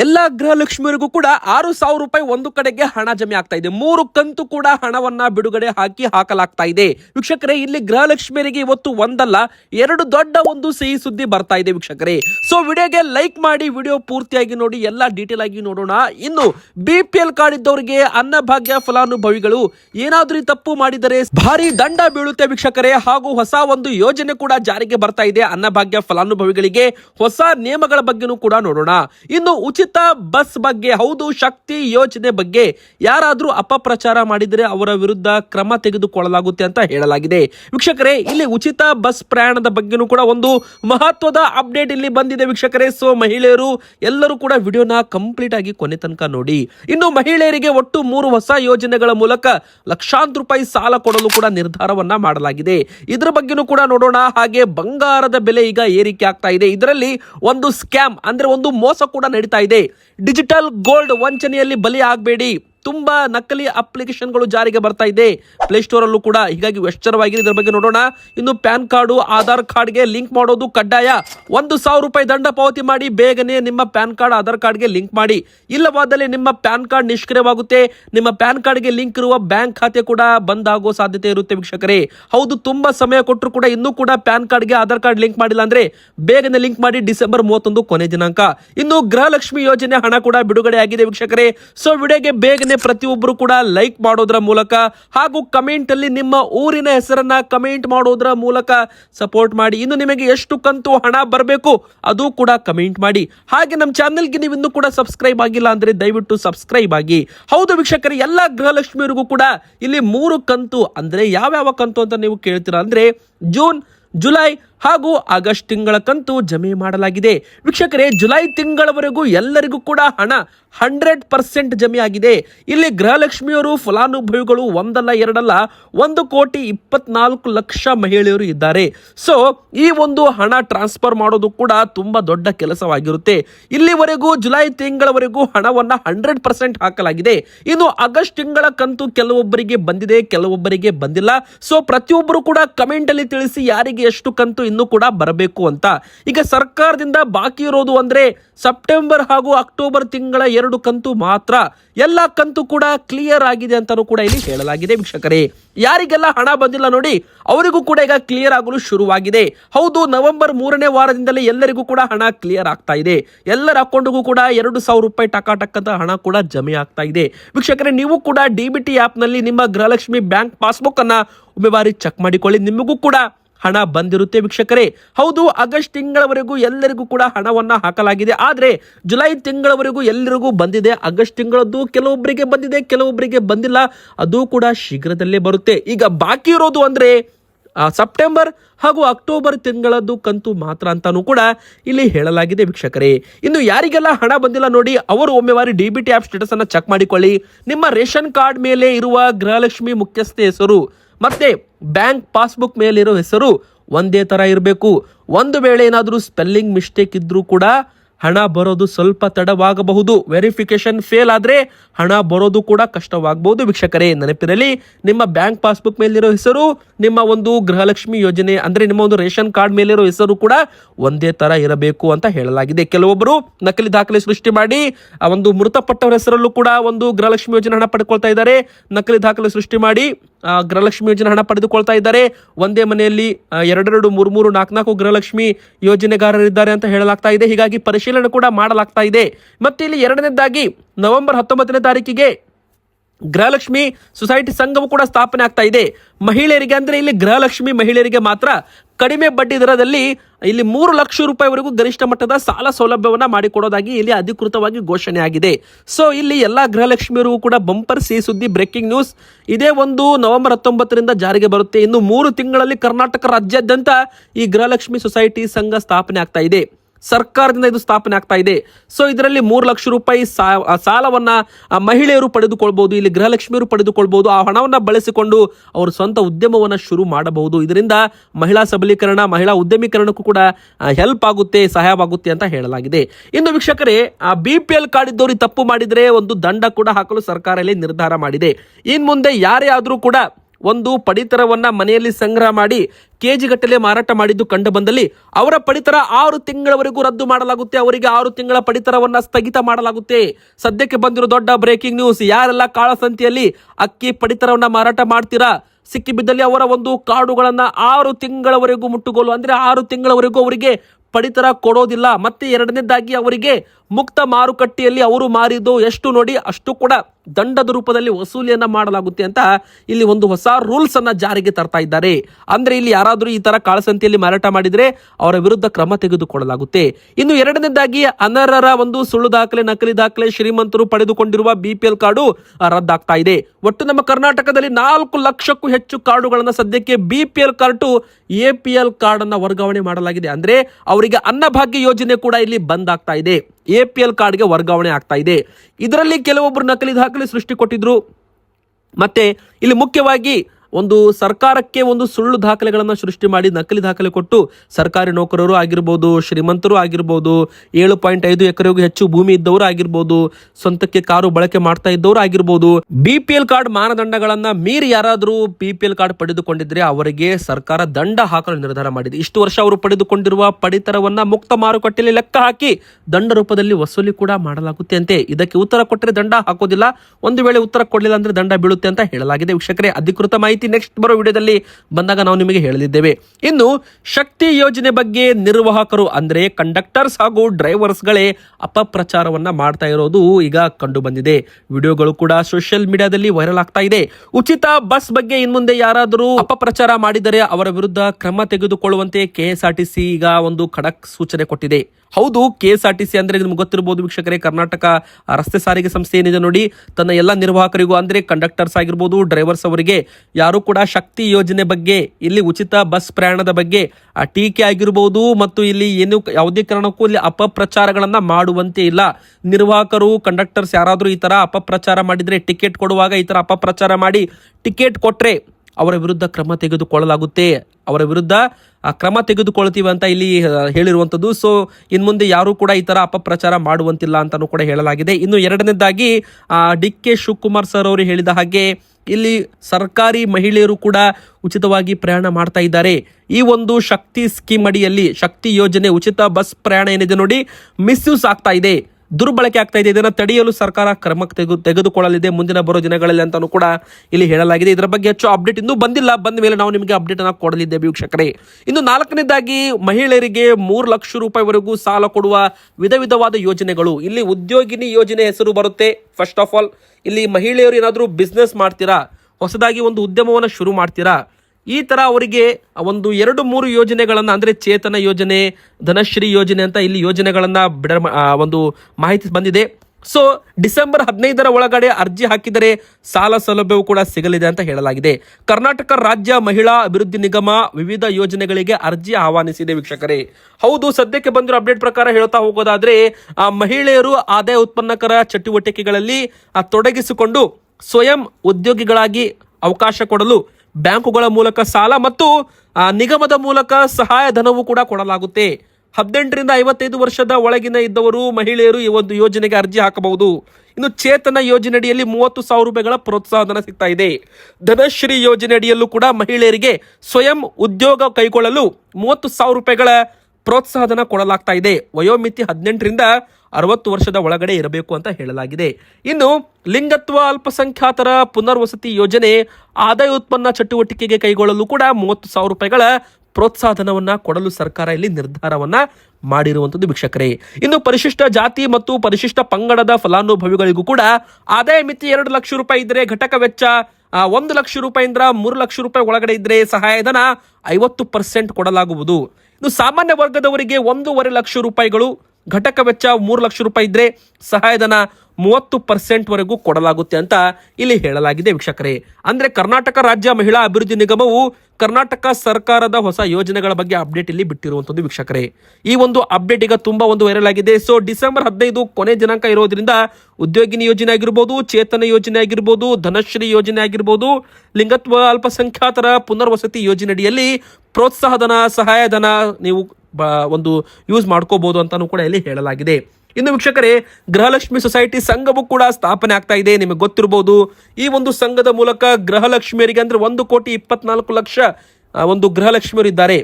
ಎಲ್ಲ ಗೃಹಲಕ್ಷ್ಮಿಯರಿಗೂ ಕೂಡ ಆರು ಸಾವಿರ ರೂಪಾಯಿ ಒಂದು ಕಡೆಗೆ ಹಣ ಜಮೆ ಆಗ್ತಾ ಇದೆ. ಮೂರು ಕಂತು ಕೂಡ ಹಣವನ್ನ ಬಿಡುಗಡೆ ಹಾಕಿ ಹಾಕಲಾಗ್ತಾ ಇದೆ. ವೀಕ್ಷಕರೇ, ಇಲ್ಲಿ ಗೃಹಲಕ್ಷ್ಮಿಯರಿಗೆ ಇವತ್ತು ಒಂದಲ್ಲ, ಎರಡು ದೊಡ್ಡ ಒಂದು ಸಿಹಿ ಸುದ್ದಿ ಬರ್ತಾ ಇದೆ ವೀಕ್ಷಕರೇ. ಸೊ ವಿಡಿಯೋಗೆ ಲೈಕ್ ಮಾಡಿ, ವಿಡಿಯೋ ಪೂರ್ತಿಯಾಗಿ ನೋಡಿ, ಎಲ್ಲ ಡೀಟೇಲ್ ಆಗಿ ನೋಡೋಣ. ಇನ್ನು ಬಿ ಪಿ ಎಲ್ ಕಾರ್ಡ್ ಇದ್ದವರಿಗೆ ಅನ್ನಭಾಗ್ಯ ಫಲಾನುಭವಿಗಳು, ಏನಾದ್ರೂ ತಪ್ಪು ಮಾಡಿದರೆ ಭಾರಿ ದಂಡ ಬೀಳುತ್ತೆ ವೀಕ್ಷಕರೇ. ಹಾಗೂ ಹೊಸ ಒಂದು ಯೋಜನೆ ಕೂಡ ಜಾರಿಗೆ ಬರ್ತಾ ಇದೆ ಅನ್ನಭಾಗ್ಯ ಫಲಾನುಭವಿಗಳಿಗೆ. ಹೊಸ ನಿಯಮಗಳ ಬಗ್ಗೆನೂ ಕೂಡ ನೋಡೋಣ. ಇನ್ನು ಉಚಿತ ಬಸ್ ಬಗ್ಗೆ, ಹೌದು, ಶಕ್ತಿ ಯೋಜನೆ ಬಗ್ಗೆ ಯಾರಾದರೂ ಅಪಪ್ರಚಾರ ಮಾಡಿದರೆ ಅವರ ವಿರುದ್ಧ ಕ್ರಮ ತೆಗೆದುಕೊಳ್ಳಲಾಗುತ್ತೆ ಅಂತ ಹೇಳಲಾಗಿದೆ. ವೀಕ್ಷಕರೇ, ಇಲ್ಲಿ ಉಚಿತ ಬಸ್ ಪ್ರಯಾಣದ ಬಗ್ಗೆನೂ ಕೂಡ ಒಂದು ಮಹತ್ವದ ಅಪ್ಡೇಟ್ ಇಲ್ಲಿ ಬಂದಿದೆ ವೀಕ್ಷಕರೇ. ಸೊ, ಮಹಿಳೆಯರು ಎಲ್ಲರೂ ಕೂಡ ವಿಡಿಯೋನ ಕಂಪ್ಲೀಟ್ ಆಗಿ ಕೊನೆ ತನಕ ನೋಡಿ. ಇನ್ನು ಮಹಿಳೆಯರಿಗೆ ಒಟ್ಟು ಮೂರು ಹೊಸ ಯೋಜನೆಗಳ ಮೂಲಕ ಲಕ್ಷಾಂತರ ರೂಪಾಯಿ ಸಾಲ ಕೊಡಲು ಕೂಡ ನಿರ್ಧಾರವನ್ನ ಮಾಡಲಾಗಿದೆ. ಇದರ ಬಗ್ಗೆನೂ ಕೂಡ ನೋಡೋಣ. ಹಾಗೆ ಬಂಗಾರದ ಬೆಲೆ ಈಗ ಏರಿಕೆ ಆಗ್ತಾ ಇದೆ. ಇದರಲ್ಲಿ ಒಂದು ಸ್ಕ್ಯಾಮ್, ಅಂದ್ರೆ ಒಂದು ಮೋಸ ಕೂಡ ನಡೀತಾ ಇದೆ. ಡಿಜಿಟಲ್ ಗೋಲ್ಡ್ ವಂಚನೆಯಲ್ಲಿ ಬಲಿ ಆಗಬೇಡಿ ತುಂಬಾ ನಕಲಿ ಅಪ್ಲಿಕೇಶನ್ಗಳು ಜಾರಿಗೆ ಬರ್ತಾ ಇದೆ. ಪ್ಲೇಸ್ಟೋರ್ ಅಲ್ಲೂ ಕೂಡ ಹೀಗಾಗಿ ಎಚ್ಚರವಾಗಿದೆ ಇದರ ಬಗ್ಗೆ ನೋಡೋಣ. ಇನ್ನು ಪ್ಯಾನ್ ಕಾರ್ಡು, ಆಧಾರ್ ಕಾರ್ಡ್ಗೆ ಲಿಂಕ್ ಮಾಡೋದು ಕಡ್ಡಾಯ. ಒಂದು ಸಾವಿರ ರೂಪಾಯಿ ದಂಡ ಪಾವತಿ ಮಾಡಿ ಬೇಗನೆ ನಿಮ್ಮ ಪ್ಯಾನ್ ಕಾರ್ಡ್, ಆಧಾರ್ ಕಾರ್ಡ್ಗೆ ಲಿಂಕ್ ಮಾಡಿ. ಇಲ್ಲವಾದಲ್ಲಿ ನಿಮ್ಮ ಪ್ಯಾನ್ ಕಾರ್ಡ್ ನಿಷ್ಕ್ರಿಯವಾಗುತ್ತೆ. ನಿಮ್ಮ ಪ್ಯಾನ್ ಕಾರ್ಡ್ಗೆ ಲಿಂಕ್ ಇರುವ ಬ್ಯಾಂಕ್ ಖಾತೆ ಕೂಡ ಬಂದ್ ಆಗೋ ಸಾಧ್ಯತೆ ಇರುತ್ತೆ ವೀಕ್ಷಕರೇ. ಹೌದು, ತುಂಬಾ ಸಮಯ ಕೊಟ್ಟರು ಕೂಡ ಇನ್ನೂ ಕೂಡ ಪ್ಯಾನ್ ಕಾರ್ಡ್ಗೆ ಆಧಾರ್ ಕಾರ್ಡ್ ಲಿಂಕ್ ಮಾಡಿಲ್ಲ ಅಂದ್ರೆ ಬೇಗನೆ ಲಿಂಕ್ ಮಾಡಿ ಡಿಸೆಂಬರ್ ಮೂವತ್ತೊಂದು ಕೊನೆ ದಿನಾಂಕ. ಇನ್ನು ಗೃಹಲಕ್ಷ್ಮಿ ಯೋಜನೆ ಹಣ ಕೂಡ ಬಿಡುಗಡೆ ಆಗಿದೆ ವೀಕ್ಷಕರೇ. ಸೊ ವಿಡಿಯೋಗೆ ಬೇಗನೆ ಪ್ರತಿಯೊಬ್ಬರು ಕೂಡ ಲೈಕ್ ಮಾಡೋದ್ರ ಮೂಲಕ ಹಾಗೂ ಕಮೆಂಟ್ ಅಲ್ಲಿ ನಿಮ್ಮ ಊರಿನ ಹೆಸರನ್ನ ಕಮೆಂಟ್ ಮಾಡೋದ್ರ ಮೂಲಕ ಸಪೋರ್ಟ್ ಮಾಡಿ. ಇನ್ನು ನಿಮಗೆ ಎಷ್ಟು ಕಂತು ಹಣ ಬರಬೇಕು ಅದು ಕೂಡ ಕಮೆಂಟ್ ಮಾಡಿ. ಹಾಗೆ ನಮ್ಮ ಚಾನೆಲ್ಗೆ ನೀವು ಇನ್ನೂ ಕೂಡ ಸಬ್ಸ್ಕ್ರೈಬ್ ಆಗಿಲ್ಲ ಅಂದ್ರೆ ದಯವಿಟ್ಟು ಸಬ್ಸ್ಕ್ರೈಬ್ ಆಗಿ. ಹೌದು ವೀಕ್ಷಕರೇ, ಎಲ್ಲ ಗೃಹಲಕ್ಷ್ಮಿಯರಿಗೂ ಕೂಡ ಇಲ್ಲಿ ಮೂರು ಕಂತು ಅಂದ್ರೆ ಯಾವ್ಯಾವ ಕಂತು ಅಂತ ನೀವು ಕೇಳ್ತೀರಾ ಅಂದ್ರೆ ಜೂನ್, ಜುಲೈ ಹಾಗೂ ಆಗಸ್ಟ್ ತಿಂಗಳ ಕಂತು ಜಮೆ ಮಾಡಲಾಗಿದೆ. ವೀಕ್ಷಕರೇ, ಜುಲೈ ತಿಂಗಳವರೆಗೂ ಎಲ್ಲರಿಗೂ ಕೂಡ ಹಣ ಹಂಡ್ರೆಡ್ ಪರ್ಸೆಂಟ್ ಜಮೆ ಆಗಿದೆ ಇಲ್ಲಿ ಗೃಹಲಕ್ಷ್ಮಿಯವರು ಫಲಾನುಭವಿಗಳು ಒಂದಲ್ಲ, ಎರಡಲ್ಲ, ಒಂದು ಕೋಟಿ ಇಪ್ಪತ್ನಾಲ್ಕು ಲಕ್ಷ ಮಹಿಳೆಯರು ಇದ್ದಾರೆ. ಸೊ ಈ ಒಂದು ಹಣ ಟ್ರಾನ್ಸ್ಫರ್ ಮಾಡೋದು ಕೂಡ ತುಂಬಾ ದೊಡ್ಡ ಕೆಲಸವಾಗಿರುತ್ತೆ. ಇಲ್ಲಿವರೆಗೂ, ಜುಲೈ ತಿಂಗಳವರೆಗೂ ಹಣವನ್ನ ಹಂಡ್ರೆಡ್ ಪರ್ಸೆಂಟ್ ಹಾಕಲಾಗಿದೆ. ಇನ್ನು ಆಗಸ್ಟ್ ತಿಂಗಳ ಕಂತು ಕೆಲವೊಬ್ಬರಿಗೆ ಬಂದಿದೆ, ಕೆಲವೊಬ್ಬರಿಗೆ ಬಂದಿಲ್ಲ. ಸೊ ಪ್ರತಿಯೊಬ್ಬರು ಕೂಡ ಕಮೆಂಟ್ ಅಲ್ಲಿ ತಿಳಿಸಿ ಯಾರಿಗೆ ಎಷ್ಟು ಕಂತು ಇನ್ನೂ ಕೂಡ ಬರಬೇಕು ಅಂತ. ಈಗ ಸರ್ಕಾರದಿಂದ ಬಾಕಿ ಇರೋದು ಅಂದ್ರೆ ಸೆಪ್ಟೆಂಬರ್ ಹಾಗೂ ಅಕ್ಟೋಬರ್ ತಿಂಗಳ ಎರಡು ಕಂತು ಮಾತ್ರ. ಎಲ್ಲ ಕಂತು ಕೂಡ ಕ್ಲಿಯರ್ ಆಗಿದೆ ಅಂತಾನೂ ಕೂಡ ಇಲ್ಲಿ ಹೇಳಲಾಗಿದೆ ವೀಕ್ಷಕರೇ. ಯಾರಿಗೆಲ್ಲ ಹಣ ಬಂದಿಲ್ಲ ನೋಡಿ, ಅವರಿಗೂ ಕೂಡ ಈಗ ಕ್ಲಿಯರ್ ಆಗಲು ಶುರುವಾಗಿದೆ. ಹೌದು, ನವೆಂಬರ್ ಮೂರನೇ ವಾರದಿಂದಲೇ ಎಲ್ಲರಿಗೂ ಕೂಡ ಹಣ ಕ್ಲಿಯರ್ ಆಗ್ತಾ ಇದೆ. ಎಲ್ಲರ ಅಕೌಂಟ್ಗೂ ಕೂಡ ಎರಡು ಸಾವಿರ ರೂಪಾಯಿ ಟಕ ಟಕ್ ಅಂತ ಹಣ ಕೂಡ ಜಮೆ ಆಗ್ತಾ ಇದೆ. ವೀಕ್ಷಕರೇ, ನೀವು ಕೂಡ ಡಿ ಬಿ ಟಿ ನಲ್ಲಿ ನಿಮ್ಮ ಗೃಹಲಕ್ಷ್ಮಿ ಬ್ಯಾಂಕ್ ಪಾಸ್ಬುಕ್ ಅನ್ನ ಒಮ್ಮೆ ಬಾರಿ ಚೆಕ್ ಮಾಡಿಕೊಳ್ಳಿ. ನಿಮಗೂ ಕೂಡ ಹಣ ಬಂದಿರುತ್ತೆ ವೀಕ್ಷಕರೇ. ಹೌದು, ಆಗಸ್ಟ್ ತಿಂಗಳವರೆಗೂ ಎಲ್ಲರಿಗೂ ಕೂಡ ಹಣವನ್ನ ಹಾಕಲಾಗಿದೆ. ಆದರೆ ಜುಲೈ ತಿಂಗಳವರೆಗೂ ಎಲ್ಲರಿಗೂ ಬಂದಿದೆ. ಆಗಸ್ಟ್ ತಿಂಗಳದ್ದು ಕೆಲವೊಬ್ಬರಿಗೆ ಬಂದಿದೆ ಕೆಲವೊಬ್ಬರಿಗೆ ಬಂದಿಲ್ಲ. ಅದು ಕೂಡ ಶೀಘ್ರದಲ್ಲೇ ಬರುತ್ತೆ. ಈಗ ಬಾಕಿ ಇರೋದು ಅಂದ್ರೆ ಸೆಪ್ಟೆಂಬರ್ ಹಾಗೂ ಅಕ್ಟೋಬರ್ ತಿಂಗಳದ್ದು ಕಂತು ಮಾತ್ರ ಅಂತಾನೂ ಕೂಡ ಇಲ್ಲಿ ಹೇಳಲಾಗಿದೆ ವೀಕ್ಷಕರೇ. ಇನ್ನು ಯಾರಿಗೆಲ್ಲ ಹಣ ಬಂದಿಲ್ಲ ನೋಡಿ, ಅವರು ಒಮ್ಮೆ ಬಾರಿ D B T app status ಅನ್ನ ಚೆಕ್ ಮಾಡಿಕೊಳ್ಳಿ. ನಿಮ್ಮ ರೇಷನ್ ಕಾರ್ಡ್ ಮೇಲೆ ಇರುವ ಗೃಹಲಕ್ಷ್ಮಿ ಮುಖ್ಯಸ್ಥೆ ಹೆಸರು ಮತ್ತೆ ಬ್ಯಾಂಕ್ ಪಾಸ್ಬುಕ್ ಮೇಲಿರೋ ಹೆಸರು ಒಂದೇ ತರ ಇರಬೇಕು. ಒಂದು ವೇಳೆ ಏನಾದರೂ ಸ್ಪೆಲ್ಲಿಂಗ್ ಮಿಸ್ಟೇಕ್ ಇದ್ರೂ ಕೂಡ ಹಣ ಬರೋದು ಸ್ವಲ್ಪ ತಡವಾಗಬಹುದು. ವೆರಿಫಿಕೇಶನ್ ಫೇಲ್ ಆದ್ರೆ ಹಣ ಬರೋದು ಕೂಡ ಕಷ್ಟವಾಗಬಹುದು. ವೀಕ್ಷಕರೇ, ನೆನಪಿರಲಿ, ನಿಮ್ಮ ಬ್ಯಾಂಕ್ ಪಾಸ್ಬುಕ್ ಮೇಲಿರೋ ಹೆಸರು, ನಿಮ್ಮ ಒಂದು ಗೃಹಲಕ್ಷ್ಮಿ ಯೋಜನೆ ಅಂದ್ರೆ ನಿಮ್ಮ ಒಂದು ರೇಷನ್ ಕಾರ್ಡ್ ಮೇಲಿರೋ ಹೆಸರು ಕೂಡ ಒಂದೇ ತರ ಇರಬೇಕು ಅಂತ ಹೇಳಲಾಗಿದೆ. ಕೆಲವೊಬ್ಬರು ನಕಲಿ ದಾಖಲೆ ಸೃಷ್ಟಿ ಮಾಡಿ ಆ ಒಂದು ಮೃತಪಟ್ಟವರ ಹೆಸರಲ್ಲೂ ಕೂಡ ಒಂದು ಗೃಹಲಕ್ಷ್ಮಿ ಯೋಜನೆ ಹಣ ಪಡ್ಕೊಳ್ತಾ ಇದ್ದಾರೆ. ನಕಲಿ ದಾಖಲೆ ಸೃಷ್ಟಿ ಮಾಡಿ ಗೃಹಲಕ್ಷ್ಮಿ ಯೋಜನೆ ಹಣ ಪಡೆದುಕೊಳ್ತಾ ಇದ್ದಾರೆ. ಒಂದೇ ಮನೆಯಲ್ಲಿ ಎರಡೆರಡು, ಮೂರು ಮೂರು ನಾಲ್ಕು ನಾಲ್ಕು ಗೃಹಲಕ್ಷ್ಮಿ ಯೋಜನೆಗಾರರಿದ್ದಾರೆ ಅಂತ ಹೇಳಲಾಗ್ತಾ ಇದೆ. ಹೀಗಾಗಿ ಪರಿಶೀಲನೆ ಕೂಡ ಮಾಡಲಾಗ್ತಾ ಇದೆ. ಮತ್ತೆ ಇಲ್ಲಿ ಎರಡನೇದಾಗಿ, ನವೆಂಬರ್ ಹತ್ತೊಂಬತ್ತನೇ ತಾರೀಕಿಗೆ ಗೃಹಲಕ್ಷ್ಮಿ ಸೊಸೈಟಿ ಸಂಘವು ಕೂಡ ಸ್ಥಾಪನೆ ಆಗ್ತಾ ಇದೆ. ಮಹಿಳೆಯರಿಗೆ ಅಂದ್ರೆ ಇಲ್ಲಿ ಗೃಹಲಕ್ಷ್ಮಿ ಮಹಿಳೆಯರಿಗೆ ಮಾತ್ರ ಕಡಿಮೆ ಬಡ್ಡಿ ದರದಲ್ಲಿ ಇಲ್ಲಿ ಮೂರು ಲಕ್ಷ ರೂಪಾಯಿವರೆಗೂ ಗರಿಷ್ಠ ಮಟ್ಟದ ಸಾಲ ಸೌಲಭ್ಯವನ್ನ ಮಾಡಿಕೊಡೋದಾಗಿ ಇಲ್ಲಿ ಅಧಿಕೃತವಾಗಿ ಘೋಷಣೆ ಆಗಿದೆ. ಸೊ ಇಲ್ಲಿ ಎಲ್ಲಾ ಗೃಹಲಕ್ಷ್ಮಿಯರಿಗೂ ಕೂಡ ಬಂಪರ್ ಸಿ ಸುದ್ದಿ ಬ್ರೇಕಿಂಗ್ ನ್ಯೂಸ್ ಇದೇ ಒಂದು ನವೆಂಬರ್ ಹತ್ತೊಂಬತ್ತರಿಂದ ಜಾರಿಗೆ ಬರುತ್ತೆ. ಇನ್ನು ಮೂರು ತಿಂಗಳಲ್ಲಿ ಕರ್ನಾಟಕ ರಾಜ್ಯಾದ್ಯಂತ ಈ ಗೃಹಲಕ್ಷ್ಮಿ ಸೊಸೈಟಿ ಸಂಘ ಸ್ಥಾಪನೆ ಆಗ್ತಾ ಇದೆ. ಸರ್ಕಾರದಿಂದ ಇದು ಸ್ಥಾಪನೆ ಆಗ್ತಾ ಇದೆ. ಸೊ ಇದರಲ್ಲಿ ಮೂರು ಲಕ್ಷ ರೂಪಾಯಿ ಸಾಲವನ್ನ ಮಹಿಳೆಯರು ಪಡೆದುಕೊಳ್ಬಹುದು ಇಲ್ಲಿ ಗೃಹಲಕ್ಷ್ಮಿಯರು ಪಡೆದುಕೊಳ್ಬಹುದು ಆ ಹಣವನ್ನ ಬಳಸಿಕೊಂಡು ಅವರು ಸ್ವಂತ ಉದ್ಯಮವನ್ನ ಶುರು ಮಾಡಬಹುದು. ಇದರಿಂದ ಮಹಿಳಾ ಸಬಲೀಕರಣ, ಮಹಿಳಾ ಉದ್ಯಮೀಕರಣಕ್ಕೂ ಕೂಡ ಹೆಲ್ಪ್ ಆಗುತ್ತೆ ಸಹಾಯವಾಗುತ್ತೆ ಅಂತ ಹೇಳಲಾಗಿದೆ. ಇನ್ನು ವೀಕ್ಷಕರೇ, ಆ ಬಿ ಪಿ ಎಲ್ ಕಾರ್ಡ್ ಇದ್ದವರು ತಪ್ಪು ಮಾಡಿದ್ರೆ ಒಂದು ದಂಡ ಕೂಡ ಹಾಕಲು ಸರ್ಕಾರ ನಿರ್ಧಾರ ಮಾಡಿದೆ. ಇನ್ ಮುಂದೆ ಯಾರೇ ಆದರೂ ಕೂಡ ಒಂದು ಪಡಿತರವನ್ನ ಮನೆಯಲ್ಲಿ ಸಂಗ್ರಹ ಮಾಡಿ ಕೆಜಿ ಗಟ್ಟಲೆ ಮಾರಾಟ ಮಾಡಿದ್ದು ಕಂಡು ಬಂದಲ್ಲಿ ಅವರ ಪಡಿತರ ಆರು ತಿಂಗಳವರೆಗೂ ರದ್ದು ಮಾಡಲಾಗುತ್ತೆ. ಅವರಿಗೆ ಆರು ತಿಂಗಳ ಪಡಿತರವನ್ನ ಸ್ಥಗಿತ ಮಾಡಲಾಗುತ್ತೆ. ಸದ್ಯಕ್ಕೆ ಬಂದಿರೋ ದೊಡ್ಡ ಬ್ರೇಕಿಂಗ್ ನ್ಯೂಸ್, ಯಾರೆಲ್ಲ ಕಾಳಸಂತಿಯಲ್ಲಿ ಅಕ್ಕಿ ಪಡಿತರವನ್ನ ಮಾರಾಟ ಮಾಡ್ತೀರಾ? ಸಿಕ್ಕಿಬಿದ್ದಲ್ಲಿ ಅವರ ಒಂದು ಕಾರ್ಡುಗಳನ್ನ ಆರು ತಿಂಗಳವರೆಗೂ ಮುಟ್ಟುಗೋಲು, ಅಂದ್ರೆ ಆರು ತಿಂಗಳವರೆಗೂ ಅವರಿಗೆ ಪಡಿತರ ಕೊಡೋದಿಲ್ಲ. ಮತ್ತೆ ಎರಡನೇದಾಗಿ ಅವರಿಗೆ ಮುಕ್ತ ಮಾರುಕಟ್ಟೆಯಲ್ಲಿ ಅವರು ಮಾರಿದ್ದು ಎಷ್ಟು ನೋಡಿ ಅಷ್ಟು ಕೂಡ ದಂಡದ ರೂಪದಲ್ಲಿ ವಸೂಲಿಯನ್ನ ಮಾಡಲಾಗುತ್ತೆ ಅಂತ ಇಲ್ಲಿ ಒಂದು ಹೊಸ ರೂಲ್ಸ್ ಅನ್ನ ಜಾರಿಗೆ ತರ್ತಾ ಇದ್ದಾರೆ. ಅಂದ್ರೆ ಇಲ್ಲಿ ಯಾರಾದರೂ ಈ ತರ ಕಾಳಸಂತಿಯಲ್ಲಿ ಮಾರಾಟ ಮಾಡಿದ್ರೆ ಅವರ ವಿರುದ್ಧ ಕ್ರಮ ತೆಗೆದುಕೊಳ್ಳಲಾಗುತ್ತೆ. ಇನ್ನು ಎರಡನೇದಾಗಿ ಅನರ್ಹರ ಒಂದು ಸುಳ್ಳು ದಾಖಲೆ, ನಕಲಿ ದಾಖಲೆ ಶ್ರೀಮಂತರು ಪಡೆದುಕೊಂಡಿರುವ ಬಿ ಪಿ ಎಲ್ ಕಾರ್ಡು ರದ್ದಾಗ್ತಾ ಇದೆ. ಒಟ್ಟು ನಮ್ಮ ಕರ್ನಾಟಕದಲ್ಲಿ ನಾಲ್ಕು ಲಕ್ಷಕ್ಕೂ ಹೆಚ್ಚು ಕಾರ್ಡುಗಳನ್ನು ಸದ್ಯಕ್ಕೆ B P L card A P L card ವರ್ಗಾವಣೆ ಮಾಡಲಾಗಿದೆ. ಅಂದ್ರೆ ಅವರಿಗೆ ಅನ್ನಭಾಗ್ಯ ಯೋಜನೆ ಕೂಡ ಇಲ್ಲಿ ಬಂದ್ ಇದೆ. ಎ ಪಿ ಎಲ್ ಕಾರ್ಡ್ಗೆ ವರ್ಗಾವಣೆ ಆಗ್ತಾ ಇದೆ. ಇದರಲ್ಲಿ ಕೆಲವೊಬ್ಬರು ನಕಲಿ ದಾಖಲೆ ಸೃಷ್ಟಿ ಕೊಟ್ಟಿದ್ರು. ಮತ್ತೆ ಇಲ್ಲಿ ಮುಖ್ಯವಾಗಿ ಒಂದು ಸರ್ಕಾರಕ್ಕೆ ಒಂದು ಸುಳ್ಳು ದಾಖಲೆಗಳನ್ನು ಸೃಷ್ಟಿ ಮಾಡಿ ನಕಲಿ ದಾಖಲೆ ಕೊಟ್ಟು ಸರ್ಕಾರಿ ನೌಕರರು ಆಗಿರ್ಬೋದು, ಶ್ರೀಮಂತರು ಆಗಿರ್ಬೋದು, ಏಳು ಪಾಯಿಂಟ್ ಐದು ಎಕರೆಗೂ ಹೆಚ್ಚು ಭೂಮಿ ಇದ್ದವರು ಆಗಿರ್ಬೋದು, ಸ್ವಂತಕ್ಕೆ ಕಾರು ಬಳಕೆ ಮಾಡ್ತಾ ಇದ್ದವರು ಆಗಿರ್ಬೋದು ಬಿಪಿಎಲ್ ಕಾರ್ಡ್ ಮಾನದಂಡಗಳನ್ನ ಮೀರಿ ಯಾರಾದರೂ ಬಿಪಿಎಲ್ ಕಾರ್ಡ್ ಪಡೆದುಕೊಂಡಿದ್ರೆ ಅವರಿಗೆ ಸರ್ಕಾರ ದಂಡ ಹಾಕಲು ನಿರ್ಧಾರ ಮಾಡಿದೆ. ಇಷ್ಟು ವರ್ಷ ಅವರು ಪಡೆದುಕೊಂಡಿರುವ ಪಡಿತರವನ್ನ ಮುಕ್ತ ಮಾರುಕಟ್ಟೆಯಲ್ಲಿ ಲೆಕ್ಕ ಹಾಕಿ ದಂಡ ರೂಪದಲ್ಲಿ ವಸೂಲಿ ಕೂಡ ಮಾಡಲಾಗುತ್ತೆ ಅಂತೆ. ಇದಕ್ಕೆ ಉತ್ತರ ಕೊಟ್ಟರೆ ದಂಡ ಹಾಕೋದಿಲ್ಲ, ಒಂದು ವೇಳೆ ಉತ್ತರ ಕೊಡಲಿಲ್ಲ ಅಂದ್ರೆ ದಂಡ ಬೀಳುತ್ತೆ ಅಂತ ಹೇಳಲಾಗಿದೆ. ವೀಕ್ಷಕರೇ, ಅಧಿಕೃತ ಮಾಹಿತಿ ನೆಕ್ಸ್ಟ್ ಬರೋ ವಿಡಿಯೋದಲ್ಲಿ ಬಂದಾಗ ನಾವು ನಿಮಗೆ ಹೇಳಲಿದ್ದೇವೆ ಇನ್ನು ಶಕ್ತಿ ಯೋಜನೆ ಬಗ್ಗೆ ನಿರ್ವಾಹಕರು ಅಂದ್ರೆ ಕಂಡಕ್ಟರ್ಸ್ ಹಾಗೂ ಡ್ರೈವರ್ಸ್ಗಳೇ ಅಪಪ್ರಚಾರವನ್ನ ಮಾಡ್ತಾ ಇರೋದು ಈಗ ಕಂಡು ಬಂದಿದೆ. ವಿಡಿಯೋಗಳು ಕೂಡ ಸೋಷಿಯಲ್ ಮೀಡಿಯಾದಲ್ಲಿ ವೈರಲ್ ಆಗ್ತಾ ಇದೆ. ಉಚಿತ ಬಸ್ ಬಗ್ಗೆ ಇನ್ಮುಂದೆ ಯಾರಾದರೂ ಅಪಪ್ರಚಾರ ಮಾಡಿದರೆ ಅವರ ವಿರುದ್ಧ ಕ್ರಮ ತೆಗೆದುಕೊಳ್ಳುವಂತೆ ಕೆಎಸ್ಆರ್ಟಿಸಿ ಈಗ ಒಂದು ಖಡಕ್ ಸೂಚನೆ ಕೊಟ್ಟಿದೆ. ಹೌದು, ಕೆಎಸ್ಆರ್ಟಿಸಿ ಅಂದ್ರೆ ನಿಮ್ಗೆ ಗೊತ್ತಿರಬಹುದು ವೀಕ್ಷಕರೇ, ಕರ್ನಾಟಕ ರಸ್ತೆ ಸಾರಿಗೆ ಸಂಸ್ಥೆ ಏನಿದೆ ನೋಡಿ, ತನ್ನ ಎಲ್ಲ ನಿರ್ವಾಹಕರಿಗೂ ಅಂದ್ರೆ ಕಂಡಕ್ಟರ್ಸ್ ಆಗಿರ್ಬೋದು ಡ್ರೈವರ್ಸ್ ಅವರಿಗೆ ಯಾರು ಕೂಡ ಶಕ್ತಿ ಯೋಜನೆ ಬಗ್ಗೆ, ಇಲ್ಲಿ ಉಚಿತ ಬಸ್ ಪ್ರಯಾಣದ ಬಗ್ಗೆ ಟೀಕೆ ಆಗಿರ್ಬೋದು ಮತ್ತು ಇಲ್ಲಿ ಏನು ಯಾವುದೇ ಕಾರಣಕ್ಕೂ ಇಲ್ಲಿ ಅಪಪ್ರಚಾರಗಳನ್ನು ಮಾಡುವಂತೆ ಇಲ್ಲ. ನಿರ್ವಾಹಕರು ಕಂಡಕ್ಟರ್ಸ್ ಯಾರಾದರೂ ಈ ತರ ಅಪಪ್ರಚಾರ ಮಾಡಿದ್ರೆ ಟಿಕೆಟ್ ಕೊಡುವಾಗ ಈ ತರ ಅಪಪ್ರಚಾರ ಮಾಡಿ ಟಿಕೆಟ್ ಕೊಟ್ರೆ ಅವರ ವಿರುದ್ಧ ಕ್ರಮ ತೆಗೆದುಕೊಳ್ಳಲಾಗುತ್ತೆ. ಅವರ ವಿರುದ್ಧ ಕ್ರಮ ತೆಗೆದುಕೊಳ್ತೀವಿ ಅಂತ ಇಲ್ಲಿ ಹೇಳಿರುವಂಥದ್ದು. ಸೊ ಇನ್ನು ಮುಂದೆ ಯಾರೂ ಕೂಡ ಈ ತರ ಅಪಪ್ರಚಾರ ಮಾಡುವಂತಿಲ್ಲ ಅಂತಲೂ ಕೂಡ ಹೇಳಲಾಗಿದೆ. ಇನ್ನು ಎರಡನೇದಾಗಿ ಡಿ ಕೆ ಶಿವಕುಮಾರ್ ಸರ್ ಅವರು ಹೇಳಿದ ಹಾಗೆ ಇಲ್ಲಿ ಸರ್ಕಾರಿ ಮಹಿಳೆಯರು ಕೂಡ ಉಚಿತವಾಗಿ ಪ್ರಯಾಣ ಮಾಡ್ತಾ ಇದ್ದಾರೆ. ಈ ಒಂದು ಶಕ್ತಿ ಸ್ಕೀಮ್ ಅಡಿಯಲ್ಲಿ ಶಕ್ತಿ ಯೋಜನೆ ಉಚಿತ ಬಸ್ ಪ್ರಯಾಣ ಏನಿದೆ ನೋಡಿ, ಮಿಸ್ಯೂಸ್ ಆಗ್ತಾ ಇದೆ. ದುರ್ಬಳಕೆ ಆಗ್ತಾ ಇದೆ. ಇದನ್ನು ತಡೆಯಲು ಸರ್ಕಾರ ಕ್ರಮ ತೆಗೆದು ತೆಗೆದುಕೊಳ್ಳಲಿದೆ. ಮುಂದಿನ ಬರೋ ದಿನಗಳಲ್ಲಿ ಅಂತಲೂ ಕೂಡ ಇಲ್ಲಿ ಹೇಳಲಾಗಿದೆ. ಇದರ ಬಗ್ಗೆ ಹೆಚ್ಚು ಅಪ್ಡೇಟ್ ಇನ್ನೂ ಬಂದಿಲ್ಲ. ಬಂದ ಮೇಲೆ ನಾವು ನಿಮಗೆ ಅಪ್ಡೇಟ್ ಅನ್ನು ಕೊಡಲಿದ್ದೇವೆ ವೀಕ್ಷಕರೇ. ಇನ್ನು ನಾಲ್ಕನೇದಾಗಿ ಮಹಿಳೆಯರಿಗೆ ಮೂರು ಲಕ್ಷ ರೂಪಾಯಿವರೆಗೂ ಸಾಲ ಕೊಡುವ ವಿಧ ವಿಧವಾದ ಯೋಜನೆಗಳು. ಇಲ್ಲಿ ಉದ್ಯೋಗಿನಿ ಯೋಜನೆ ಹೆಸರು ಬರುತ್ತೆ. ಫಸ್ಟ್ ಆಫ್ ಆಲ್ ಇಲ್ಲಿ ಮಹಿಳೆಯರು ಏನಾದರೂ ಬಿಸ್ನೆಸ್ ಮಾಡ್ತೀರಾ? ಹೊಸದಾಗಿ ಒಂದು ಉದ್ಯಮವನ್ನು ಶುರು ಮಾಡ್ತೀರಾ? ಈ ತರ ಅವರಿಗೆ ಒಂದು ಎರಡು ಮೂರು ಯೋಜನೆಗಳನ್ನು, ಅಂದ್ರೆ ಚೇತನ ಯೋಜನೆ, ಧನಶ್ರೀ ಯೋಜನೆ ಅಂತ ಇಲ್ಲಿ ಯೋಜನೆಗಳನ್ನ ಬಿಡ ಒಂದು ಮಾಹಿತಿ ಬಂದಿದೆ. ಸೊ ಡಿಸೆಂಬರ್ ಹದಿನೈದರ ಒಳಗಡೆ ಅರ್ಜಿ ಹಾಕಿದರೆ ಸಾಲ ಸೌಲಭ್ಯವು ಕೂಡ ಸಿಗಲಿದೆ ಅಂತ ಹೇಳಲಾಗಿದೆ. ಕರ್ನಾಟಕ ರಾಜ್ಯ ಮಹಿಳಾ ಅಭಿವೃದ್ಧಿ ನಿಗಮ ವಿವಿಧ ಯೋಜನೆಗಳಿಗೆ ಅರ್ಜಿ ಆಹ್ವಾನಿಸಿದೆ ವೀಕ್ಷಕರೇ. ಹೌದು, ಸದ್ಯಕ್ಕೆ ಬಂದಿರೋ ಅಪ್ಡೇಟ್ ಪ್ರಕಾರ ಹೇಳ್ತಾ ಹೋಗೋದಾದ್ರೆ, ಆ, ಮಹಿಳೆಯರು ಆದಾಯ ಉತ್ಪನ್ನಕರ ಚಟುವಟಿಕೆಗಳಲ್ಲಿ ತೊಡಗಿಸಿಕೊಂಡು ಸ್ವಯಂ ಉದ್ಯೋಗಿಗಳಾಗಿ ಅವಕಾಶ ಕೊಡಲು ಬ್ಯಾಂಕುಗಳ ಮೂಲಕ ಸಾಲ ಮತ್ತು ನಿಗಮದ ಮೂಲಕ ಸಹಾಯ ಧನವು ಕೂಡ ಕೊಡಲಾಗುತ್ತೆ. ಹದಿನೆಂಟರಿಂದ ಐವತ್ತೈದು ವರ್ಷದ ಒಳಗಿನ ಇದ್ದವರು, ಮಹಿಳೆಯರು ಈ ಒಂದು ಯೋಜನೆಗೆ ಅರ್ಜಿ ಹಾಕಬಹುದು. ಇನ್ನು ಚೇತನ ಯೋಜನೆಯಡಿಯಲ್ಲಿ ಮೂವತ್ತು ಸಾವಿರ ರೂಪಾಯಿಗಳ ಪ್ರೋತ್ಸಾಹಧನ ಸಿಗ್ತಾ ಇದೆ. ಧನಶ್ರೀ ಯೋಜನೆ ಅಡಿಯಲ್ಲೂ ಕೂಡ ಮಹಿಳೆಯರಿಗೆ ಸ್ವಯಂ ಉದ್ಯೋಗ ಕೈಗೊಳ್ಳಲು ಮೂವತ್ತು ಸಾವಿರ ರೂಪಾಯಿಗಳ ಪ್ರೋತ್ಸಾಹಧನ ಕೊಡಲಾಗ್ತಾ ಇದೆ. ವಯೋಮಿತಿ ಹದಿನೆಂಟರಿಂದ ಅರವತ್ತು ವರ್ಷದ ಒಳಗಡೆ ಇರಬೇಕು ಅಂತ ಹೇಳಲಾಗಿದೆ. ಇನ್ನು ಲಿಂಗತ್ವ ಅಲ್ಪಸಂಖ್ಯಾತರ ಪುನರ್ವಸತಿ ಯೋಜನೆ ಆದಾಯ ಉತ್ಪನ್ನ ಚಟುವಟಿಕೆಗೆ ಕೈಗೊಳ್ಳಲು ಕೂಡ ಮೂವತ್ತು ಸಾವಿರ ರೂಪಾಯಿಗಳ ಪ್ರೋತ್ಸಾಹನವನ್ನ ಕೊಡಲು ಸರ್ಕಾರ ಇಲ್ಲಿ ನಿರ್ಧಾರವನ್ನ ಮಾಡಿರುವಂಥದ್ದು ವೀಕ್ಷಕರೇ. ಇನ್ನು ಪರಿಶಿಷ್ಟ ಜಾತಿ ಮತ್ತು ಪರಿಶಿಷ್ಟ ಪಂಗಡದ ಫಲಾನುಭವಿಗಳಿಗೂ ಕೂಡ ಆದಾಯ ಮಿತಿ ಎರಡು ಲಕ್ಷ ರೂಪಾಯಿ ಇದ್ರೆ ಘಟಕ ವೆಚ್ಚ ಒಂದು ಲಕ್ಷ ರೂಪಾಯಿಂದ ಮೂರು ಲಕ್ಷ ರೂಪಾಯಿ ಒಳಗಡೆ ಇದ್ರೆ ಸಹಾಯಧನ ಐವತ್ತು ಪರ್ಸೆಂಟ್ ಕೊಡಲಾಗುವುದು. ಇನ್ನು ಸಾಮಾನ್ಯ ವರ್ಗದವರಿಗೆ ಒಂದೂವರೆ ಲಕ್ಷ ರೂಪಾಯಿಗಳು ಘಟಕ ವೆಚ್ಚ ಮೂರು ಲಕ್ಷ ರೂಪಾಯಿ ಇದ್ರೆ ಸಹಾಯಧನ ಮೂವತ್ತು ಪರ್ಸೆಂಟ್ ವರೆಗೂ ಕೊಡಲಾಗುತ್ತೆ ಅಂತ ಇಲ್ಲಿ ಹೇಳಲಾಗಿದೆ ವೀಕ್ಷಕರೇ. ಅಂದ್ರೆ ಕರ್ನಾಟಕ ರಾಜ್ಯ ಮಹಿಳಾ ಅಭಿವೃದ್ಧಿ ನಿಗಮವು ಕರ್ನಾಟಕ ಸರ್ಕಾರದ ಹೊಸ ಯೋಜನೆಗಳ ಬಗ್ಗೆ ಅಪ್ಡೇಟ್ ಇಲ್ಲಿ ಬಿಟ್ಟಿರುವಂತದ್ದು ವೀಕ್ಷಕರೇ. ಈ ಒಂದು ಅಪ್ಡೇಟ್ ಈಗ ತುಂಬಾ ಒಂದು ವೈರಲ್ ಆಗಿದೆ. ಸೊ ಡಿಸೆಂಬರ್ ಹದಿನೈದು ಕೊನೆ ದಿನಾಂಕ ಇರೋದ್ರಿಂದ ಉದ್ಯೋಗಿನಿ ಯೋಜನೆ ಆಗಿರ್ಬೋದು, ಚೇತನ ಯೋಜನೆ ಆಗಿರ್ಬೋದು, ಧನಶ್ರೀ ಯೋಜನೆ ಆಗಿರ್ಬೋದು, ಲಿಂಗತ್ವ ಅಲ್ಪಸಂಖ್ಯಾತರ ಪುನರ್ವಸತಿ ಯೋಜನೆ ಅಡಿಯಲ್ಲಿ ಪ್ರೋತ್ಸಾಹಧನ, ಸಹಾಯಧನ ನೀವು ಒಂದು ಯೂಸ್ ಮಾಡ್ಕೋಬಹುದು ಅಂತಾನೂ ಕೂಡ ಇಲ್ಲಿ ಹೇಳಲಾಗಿದೆ. ಇನ್ನು ವೀಕ್ಷಕರೇ, ಗೃಹಲಕ್ಷ್ಮಿ ಸೊಸೈಟಿ ಸಂಘವು ಕೂಡ ಸ್ಥಾಪನೆ ಆಗ್ತಾ ಇದೆ. ನಿಮಗೆ ಗೊತ್ತಿರಬಹುದು ಈ ಒಂದು ಸಂಘದ ಮೂಲಕ ಗೃಹಲಕ್ಷ್ಮಿಯರಿಗೆ ಅಂದ್ರೆ ಒಂದು ಕೋಟಿ ಇಪ್ಪತ್ನಾಲ್ಕು ಲಕ್ಷ ಒಂದು ಗೃಹಲಕ್ಷ್ಮಿಯರು ಇದ್ದಾರೆ.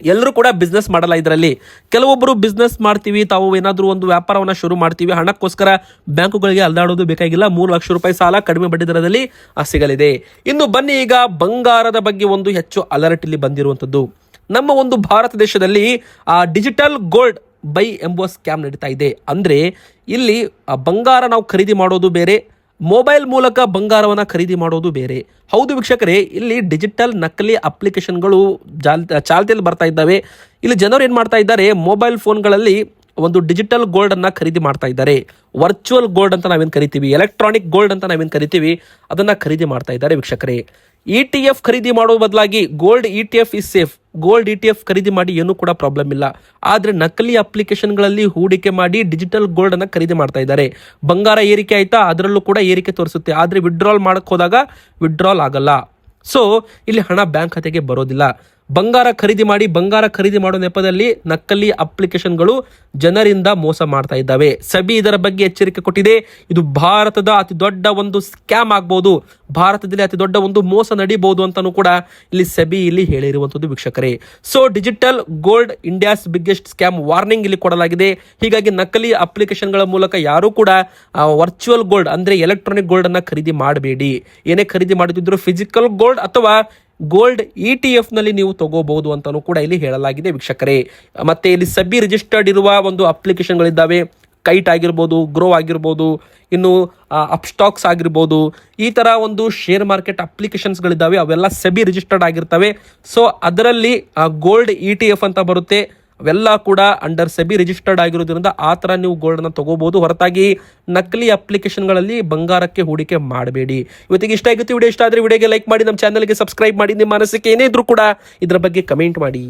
ಎಲ್ಲರೂ ಕೂಡ ಬಿಸ್ನೆಸ್ ಮಾಡಲ್ಲ ಇದರಲ್ಲಿ. ಕೆಲವೊಬ್ಬರು ಬಿಸ್ನೆಸ್ ಮಾಡ್ತೀವಿ, ತಾವು ಏನಾದರೂ ಒಂದು ವ್ಯಾಪಾರವನ್ನು ಶುರು ಮಾಡ್ತೀವಿ, ಹಣಕ್ಕೋಸ್ಕರ ಬ್ಯಾಂಕುಗಳಿಗೆ ಅಲ್ದಾಡೋದು ಬೇಕಾಗಿಲ್ಲ. ಮೂರು ಲಕ್ಷ ರೂಪಾಯಿ ಸಾಲ ಕಡಿಮೆ ಬಡ್ಡಿ ದರದಲ್ಲಿ ಸಿಗಲಿದೆ. ಇನ್ನು ಬನ್ನಿ ಈಗ ಬಂಗಾರದ ಬಗ್ಗೆ ಒಂದು ಹೆಚ್ಚು ಅಲರ್ಟ್ ಇಲ್ಲಿ ಬಂದಿರುವಂಥದ್ದು. ನಮ್ಮ ಒಂದು ಭಾರತ ದೇಶದಲ್ಲಿ ಡಿಜಿಟಲ್ ಗೋಲ್ಡ್ ಬೈ ಎಂಬುವ ಸ್ಕ್ಯಾಮ್ ನಡೀತಾ ಇದೆ. ಅಂದರೆ, ಇಲ್ಲಿ ಬಂಗಾರ ನಾವು ಖರೀದಿ ಮಾಡೋದು ಬೇರೆ ಮೊಬೈಲ್ ಮೂಲಕ ಬಂಗಾರವನ್ನು ಖರೀದಿ ಮಾಡೋದು ಬೇರೆ. ಹೌದು ವೀಕ್ಷಕರೇ, ಇಲ್ಲಿ ಡಿಜಿಟಲ್ ನಕಲಿ ಅಪ್ಲಿಕೇಶನ್ಗಳು ಜಾಲ್, ಚಾಲ್ತಿಯಲ್ಲಿ ಬರ್ತಾ ಇದ್ದಾವೆ. ಇಲ್ಲಿ ಜನರು ಏನು ಮಾಡ್ತಾ ಇದ್ದಾರೆ ಮೊಬೈಲ್ ಫೋನ್ಗಳಲ್ಲಿ ಒಂದು ಡಿಜಿಟಲ್ ಗೋಲ್ಡ್ ಅನ್ನ ಖರೀದಿ ಮಾಡ್ತಾ ಇದ್ದಾರೆ. ವರ್ಚುವಲ್ ಗೋಲ್ಡ್ ಅಂತ ನಾವೇನು ಕರಿತೀವಿ ಎಲೆಕ್ಟ್ರಾನಿಕ್ ಗೋಲ್ಡ್ ಅಂತ ನಾವೇನು ಕರಿತೀವಿ, ಅದನ್ನ ಖರೀದಿ ಮಾಡ್ತಾ ಇದ್ದಾರೆ ವೀಕ್ಷಕರೇ. ಇ ಟಿ ಎಫ್ ಖರೀದಿ ಮಾಡುವ ಬದಲಾಗಿ gold E T F is safe gold E T F ಖರೀದಿ ಮಾಡಿ ಏನೂ ಕೂಡ ಪ್ರಾಬ್ಲಮ್ ಇಲ್ಲ. ಆದರೆ ನಕಲಿ ಅಪ್ಲಿಕೇಶನ್ಗಳಲ್ಲಿ ಹೂಡಿಕೆ ಮಾಡಿ ಡಿಜಿಟಲ್ ಗೋಲ್ಡ್ ಅನ್ನು ಖರೀದಿ ಮಾಡ್ತಾ ಇದ್ದಾರೆ. ಬಂಗಾರ ಏರಿಕೆ ಆಯ್ತಾ? ಅದರಲ್ಲೂ ಕೂಡ ಏರಿಕೆ ತೋರಿಸುತ್ತೆ. ಆದರೆ ವಿಡ್ರಾಲ್ ಮಾಡಕ್ ಹೋದಾಗ ವಿಡ್ರಾಲ್ ಆಗಲ್ಲ. ಸೊ ಇಲ್ಲಿ ಹಣ ಬ್ಯಾಂಕ್ ಖಾತೆಗೆ ಬರೋದಿಲ್ಲ. ಬಂಗಾರ ಖರೀದಿ ಮಾಡಿ, ಬಂಗಾರ ಖರೀದಿ ಮಾಡೋ ನೆಪದಲ್ಲಿ ನಕಲಿ ಅಪ್ಲಿಕೇಶನ್ಗಳು ಜನರಿಂದ ಮೋಸ ಮಾಡ್ತಾ ಇದ್ದಾವೆ. ಸಬಿ ಇದರ ಬಗ್ಗೆ ಎಚ್ಚರಿಕೆ ಕೊಟ್ಟಿದೆ. ಇದು ಭಾರತದ ಅತಿ ದೊಡ್ಡ ಒಂದು ಸ್ಕ್ಯಾಮ್ ಆಗ್ಬೋದು. ಭಾರತದಲ್ಲಿ ಅತಿ ದೊಡ್ಡ ಒಂದು ಮೋಸ ನಡೀಬಹುದು ಅಂತಾನೂ ಕೂಡ ಇಲ್ಲಿ ಸೆಬಿ ಇಲ್ಲಿ ಹೇಳಿರುವಂತದ್ದು ವೀಕ್ಷಕರೇ. So digital gold India's biggest scam warning ಇಲ್ಲಿ ಕೊಡಲಾಗಿದೆ. ಹೀಗಾಗಿ ನಕಲಿ ಅಪ್ಲಿಕೇಶನ್ಗಳ ಮೂಲಕ ಯಾರೂ ಕೂಡ ವರ್ಚುವಲ್ ಗೋಲ್ಡ್ ಅಂದ್ರೆ ಎಲೆಕ್ಟ್ರಾನಿಕ್ ಗೋಲ್ಡ್ ಅನ್ನ ಖರೀದಿ ಮಾಡಬೇಡಿ. ಏನೇ ಖರೀದಿ ಮಾಡುತ್ತಿದ್ರು ಫಿಸಿಕಲ್ ಗೋಲ್ಡ್ ಅಥವಾ ಗೋಲ್ಡ್ ಇ ಟಿ ಎಫ್ನಲ್ಲಿ ನೀವು ತಗೋಬಹುದು ಅಂತಲೂ ಕೂಡ ಇಲ್ಲಿ ಹೇಳಲಾಗಿದೆ ವೀಕ್ಷಕರೇ. ಮತ್ತೆ ಇಲ್ಲಿ ಸಬಿ ರಿಜಿಸ್ಟರ್ಡ್ ಇರುವ ಒಂದು ಅಪ್ಲಿಕೇಶನ್ಗಳಿದ್ದಾವೆ. ಕೈಟ್ ಆಗಿರ್ಬೋದು ಗ್ರೋ ಆಗಿರ್ಬೋದು, ಇನ್ನು ಅಪ್ಸ್ಟಾಕ್ಸ್ ಆಗಿರ್ಬೋದು, ಈ ಥರ ಒಂದು ಶೇರ್ ಮಾರ್ಕೆಟ್ ಅಪ್ಲಿಕೇಶನ್ಸ್ಗಳಿದ್ದಾವೆ ಅವೆಲ್ಲ ಸೆಬಿ ರಿಜಿಸ್ಟರ್ಡ್ ಆಗಿರ್ತವೆ. ಸೊ ಅದರಲ್ಲಿ ಗೋಲ್ಡ್ ಇ ಟಿ ಎಫ್ ಅಂತ ಬರುತ್ತೆ. ಅವೆಲ್ಲ ಕೂಡ ಅಂಡರ್ ಸೆಬಿ ರಿಜಿಸ್ಟರ್ಡ್ ಆಗಿರೋದ್ರಿಂದ ಆ ಥರ ನೀವು ಗೋಲ್ಡನ್ನು ತಗೋಬಹುದು ಹೊರತಾಗಿ ನಕಲಿ ಅಪ್ಲಿಕೇಶನ್ಗಳಲ್ಲಿ ಬಂಗಾರಕ್ಕೆ ಹೂಡಿಕೆ ಮಾಡಬೇಡಿ. ಇವತ್ತಿಗೆ ಇಷ್ಟ ಆಗುತ್ತೆ. ವಿಡಿಯೋ ಇಷ್ಟ ಆದರೆ ವಿಡಿಯೋಗೆ ಲೈಕ್ ಮಾಡಿ, ನಮ್ಮ ಚಾನಲ್ಗೆ ಸಬ್ಸ್ಕ್ರೈಬ್ ಮಾಡಿ. ನಿಮ್ಮ ಮನಸ್ಸಿಗೆ ಏನೇ ಇದ್ರೂ ಕೂಡ ಇದರ ಬಗ್ಗೆ ಕಮೆಂಟ್ ಮಾಡಿ.